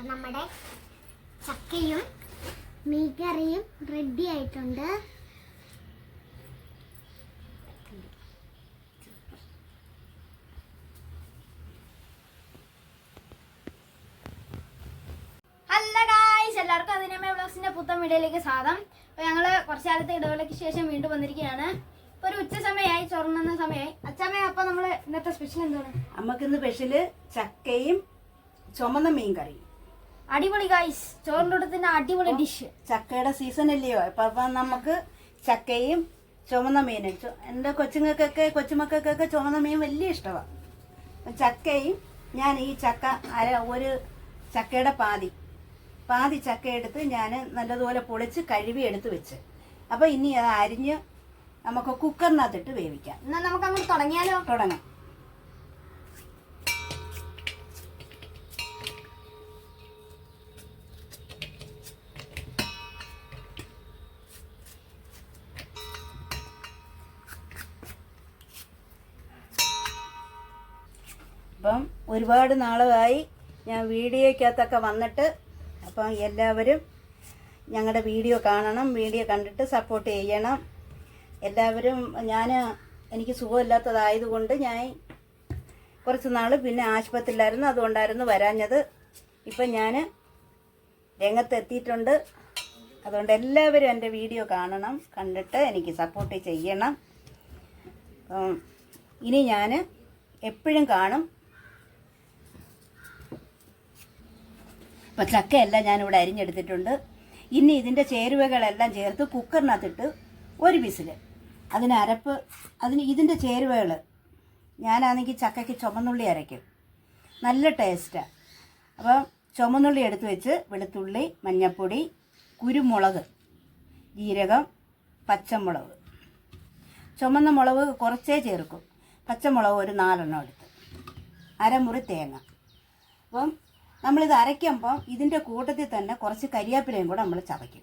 അപ്പം നമ്മുടെ ചക്കയും മീൻകറിയും റെഡി ആയിട്ടുണ്ട്. എല്ലാവർക്കും അതിനമ്മ ബ്ലോഗ്സിന്റെ പുത്തൻ വീഡിയോയിലേക്ക് സ്വാഗതം. അപ്പോൾ ഞങ്ങൾ കുറച്ച് കാലത്തെ ഇടവേളയ്ക്ക് ശേഷം വീണ്ടും വന്നിരിക്കുകയാണ്. ഇപ്പോൾ ഒരു ഉച്ച സമയമായി ചോറുണ്ണുന്ന സമയമായി. അച്ഛമ്മ അപ്പോൾ നമ്മൾ ഇന്നത്തെ സ്പെഷ്യൽ എന്താണ്? നമുക്കിന്ന് സ്പെഷ്യൽ ചക്കയും ചുമന്ന മീൻ കറിയും അടിപൊളി ഗൈസ് ചോറിന്റെ അടിപൊളി ഡിഷ് ചക്കയുടെ സീസൺ അല്ലയോ? അപ്പൊ അപ്പൊ നമുക്ക് ചക്കയും ചുമന്ന മീനും. ചു- എന്റെ കൊച്ചുങ്ങൾക്കൊക്കെ കൊച്ചുമക്കൾക്കൊക്കെ ചുമന്ന മീൻ വലിയ ഇഷ്ടമാണ് ചക്കയും ഞാൻ ഈ ചക്ക അര ഒരു ചക്കയുടെ പാതി. പാതി ചക്ക എടുത്ത് ഞാൻ നല്ലതുപോലെ പൊളിച്ച് കഴുകി എടുത്ത് വെച്ച്. അപ്പോൾ ഇനി അത് അരിഞ്ഞ് നമുക്ക് കുക്കറിനകത്തിട്ട് വേവിക്കാം. എന്നാൽ നമുക്ക് അങ്ങോട്ട് തുടങ്ങിയാലോ? തുടങ്ങാം. അപ്പം ഒരുപാട് നാളായി ഞാൻ വീഡിയോയ്ക്കകത്തൊക്കെ വന്നിട്ട് അപ്പം എല്ലാവരും ഞങ്ങളുടെ വീഡിയോ കാണണം വീഡിയോ കണ്ടിട്ട് സപ്പോർട്ട് ചെയ്യണം. എല്ലാവരും ഞാൻ എനിക്ക് സുഖമില്ലാത്തതായതുകൊണ്ട് ഞാൻ കുറച്ച് നാൾ പിന്നെ ആശുപത്രിയിലായിരുന്നു അതുകൊണ്ടായിരുന്നു വരാഞ്ഞത്. ഇപ്പം ഞാൻ രംഗത്തെത്തിയിട്ടുണ്ട്. അതുകൊണ്ട് എല്ലാവരും എന്റെ വീഡിയോ കാണണം കണ്ടിട്ട് എനിക്ക് സപ്പോർട്ട് ചെയ്യണം. ഇനി ഞാൻ എപ്പോഴും കാണും. അപ്പോൾ ചക്കയെല്ലാം ഞാനിവിടെ അരിഞ്ഞെടുത്തിട്ടുണ്ട്. ഇനി ഇതിന്റെ ചേരുവകളെല്ലാം ചേർത്ത് കുക്കറിനകത്തിട്ട് ഒരു വിസിൽ. അതിന് അരപ്പ് അതിന് ഇതിന്റെ ചേരുവകൾ ഞാനാണെങ്കിൽ ചക്കയ്ക്ക് ചുമന്നുള്ളി അരയ്ക്കും. നല്ല ടേസ്റ്റാണ് അപ്പം ചുമന്നുള്ളി എടുത്തു വെച്ച് വെളുത്തുള്ളി മഞ്ഞൾപ്പൊടി കുരുമുളക് ജീരകം പച്ചമുളക്. ചുമന്ന മുളക് കുറച്ചേ ചേർക്കും. പച്ചമുളക് ഒരു നാലെണ്ണം എടുത്ത്. അരമുറി തേങ്ങ. അപ്പം നമ്മളിത് അരയ്ക്കുമ്പോൾ ഇതിന്റെ കൂട്ടത്തിൽ തന്നെ കുറച്ച് കരിയാപ്പിലയും കൂടെ നമ്മൾ ചതയ്ക്കും.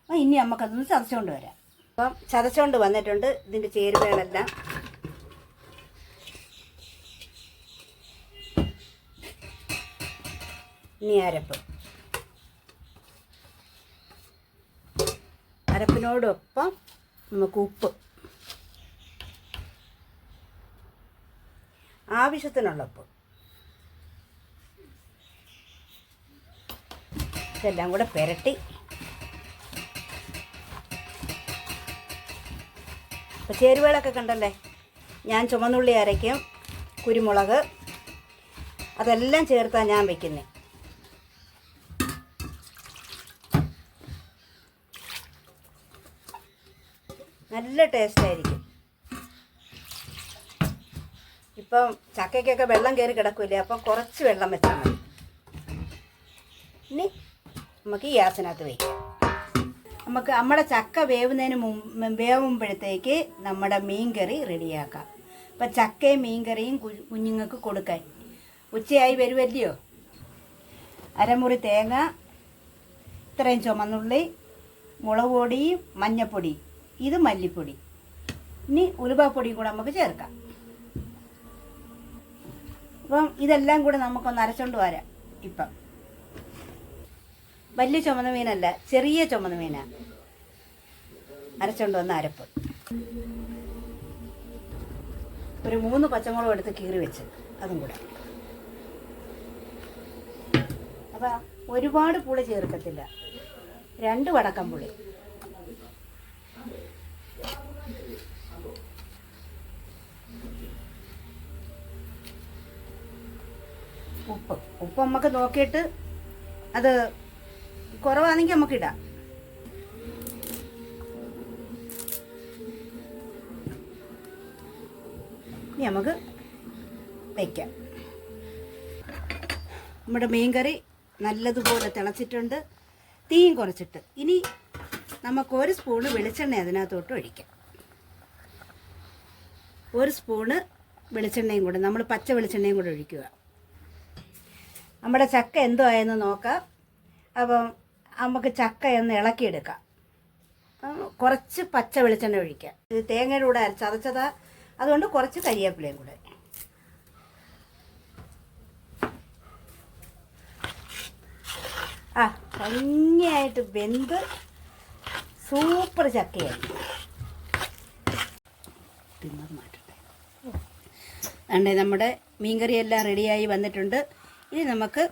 അപ്പം ഇനി നമുക്കതൊന്ന് ചതച്ചുകൊണ്ട് വരാം. അപ്പം ചതച്ചുകൊണ്ട് വന്നിട്ടുണ്ട് ഇതിന്റെ ചേരുവകളെല്ലാം. ഇനി അരപ്പ്. അരപ്പിനോടൊപ്പം നമുക്ക് ഉപ്പ്. ആവശ്യത്തിനുള്ള ഉപ്പ്. ഇതെല്ലാം കൂടെ പുരട്ടി. അപ്പോൾ ചേരുവകളൊക്കെ കണ്ടല്ലേ? ഞാൻ ചുമന്നുള്ളി അരയ്ക്കും കുരുമുളക് അതെല്ലാം ചേർത്താണ് ഞാൻ വെക്കുന്നത് നല്ല ടേസ്റ്റ് ആയിരിക്കും ഇപ്പം ചക്കയ്ക്കൊക്കെ വെള്ളം കയറി കിടക്കില്ലേ? അപ്പം കുറച്ച് വെള്ളം വെച്ചാൽ മതി. നമുക്ക് ഗ്യാസിനകത്ത് വയ്ക്കാം നമുക്ക് നമ്മുടെ ചക്ക വേവുന്നതിന് മുമ്പ് വേവുമ്പോഴത്തേക്ക് നമ്മുടെ മീൻകറി റെഡിയാക്കാം. അപ്പം ചക്കയും മീൻകറിയും കുഞ്ഞുങ്ങൾക്ക് കൊടുക്കാൻ. ഉച്ചയായി വരുമല്ലയോ അരമുറി തേങ്ങ ഇത്രയും ചുമന്നുള്ളി മുളക് പൊടിയും മഞ്ഞപ്പൊടി ഇത് മല്ലിപ്പൊടി. ഇനി ഉലുവാപ്പൊടിയും കൂടെ നമുക്ക് ചേർക്കാം. അപ്പം ഇതെല്ലാം കൂടെ നമുക്കൊന്ന് അരച്ചോണ്ട് വരാം. ഇപ്പം. വലിയ ചുമന്ന മീനല്ല ചെറിയ ചുമന്ന മീനാ. അരച്ചോണ്ട് വന്ന അരപ്പ്. ഒരു മൂന്ന് പച്ചമുളക് എടുത്ത് കീറി വെച്ച് അതും കൂടെ. അപ്പം ഒരുപാട് പുളി ചേർക്കത്തില്ല. രണ്ട് വടക്കം പുളി. ഉപ്പ്. ഉപ്പ് നമുക്ക് നോക്കിയിട്ട് അത് കുറവാണെങ്കിൽ നമുക്ക് ഇടാം. ഇനി നമുക്ക് വയ്ക്കാം നമ്മുടെ മീൻകറി നല്ലതുപോലെ തിളച്ചിട്ടുണ്ട്. തീയും കുറച്ചിട്ട്. ഇനി നമുക്ക് ഒരു സ്പൂണ് വെളിച്ചെണ്ണ അതിനകത്തോട്ട് ഒഴിക്കാം. ഒരു സ്പൂണ് വെളിച്ചെണ്ണയും കൂടെ. നമ്മൾ പച്ച വെളിച്ചെണ്ണയും കൂടെ ഒഴിക്കുക. നമ്മുടെ ചക്ക എന്തോ ആയെന്ന് നോക്കാം. അപ്പം നമുക്ക് ചക്ക ഒന്ന് ഇളക്കിയെടുക്കാം കുറച്ച് പച്ച വെളിച്ചെണ്ണ ഒഴിക്കാം. ഇത് തേങ്ങയുടെ കൂടെ ചതച്ചതാ അതുകൊണ്ട് കുറച്ച് കരിയേപ്പിലയും കൂടെ. ആ ഭംഗിയായിട്ട് വെന്ത് സൂപ്പർ ചക്കയായി. അണ്ടേ നമ്മുടെ മീൻകറിയെല്ലാം റെഡിയായി വന്നിട്ടുണ്ട്. ഇനി നമുക്ക്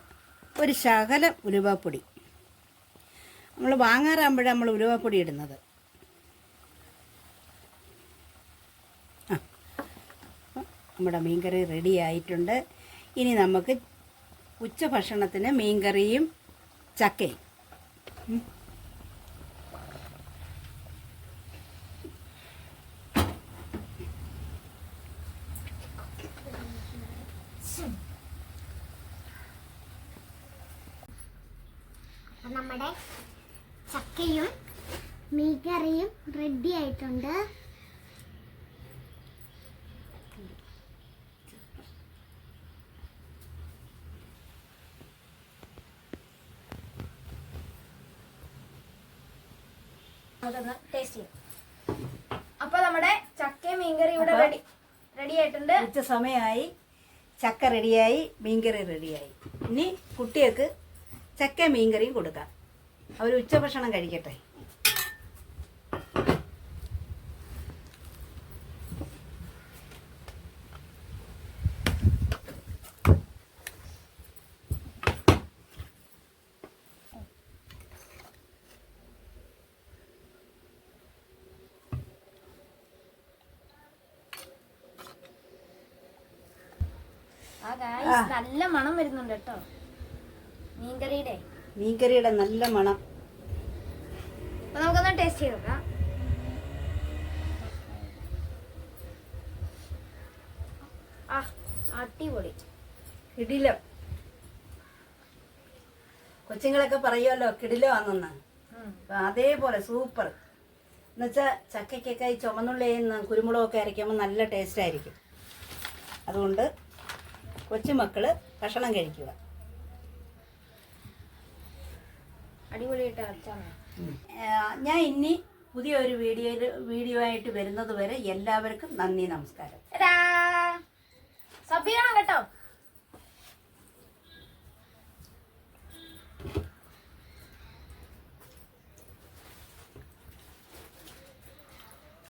ഒരു ശകലം ഉലുവപ്പൊടി. നമ്മൾ വാങ്ങാറാകുമ്പോഴാണ് നമ്മൾ ഉലുവപ്പൊടി ഇടുന്നത്. നമ്മുടെ മീൻകറി റെഡി ആയിട്ടുണ്ട്. ഇനി നമുക്ക് ഉച്ചഭക്ഷണത്തിന് മീൻകറിയും ചക്കയും. നമ്മുടെ ചക്കയും മീൻകറിയും റെഡി ആയിട്ടുണ്ട്. അതൊന്ന് ടേസ്റ്റ് ചെയ്യാം. അപ്പൊ നമ്മുടെ ചക്കയും മീൻകറി ഇവിടെ റെഡി റെഡി ആയിട്ടുണ്ട്. ഉച്ച സമയമായി. ചക്ക റെഡിയായി മീൻകറി റെഡിയായി ഇനി കുട്ടികൾക്ക് ചക്ക മീൻകറിയും കൊടുക്കാം. അവർ ഉച്ചഭക്ഷണം കഴിക്കട്ടെ. നല്ല മണം വരുന്നുണ്ട് കേട്ടോ. മീൻകറിയുടെ. മീൻകറിയുടെ നല്ല മണം. അപ്പൊ നമുക്കൊന്ന് ടേസ്റ്റ് ചെയ്ത് നോക്കാം. ആ അടിപൊളി. കിടിലം. കൊച്ചുങ്ങളൊക്കെ പറയുമല്ലോ കിടിലോ ആണെന്ന്. അതേപോലെ സൂപ്പർ. എന്നുവെച്ചാൽ ചക്കയ്ക്കൊക്കെ ഈ ചുമന്നുള്ളിയും കുരുമുളകൊക്കെ അരയ്ക്കുമ്പോൾ നല്ല ടേസ്റ്റ് ആയിരിക്കും. അതുകൊണ്ട് കൊച്ചുമക്കൾ ഭക്ഷണം കഴിക്കുക. അടിപൊളിയായിട്ട് അച്ചാണ് ഞാൻ ഇനി പുതിയൊരു വീഡിയോയിൽ വീഡിയോ ആയിട്ട് വരുന്നത് വരെ എല്ലാവർക്കും നന്ദി നമസ്കാരം. സഭ്യണം കേട്ടോ.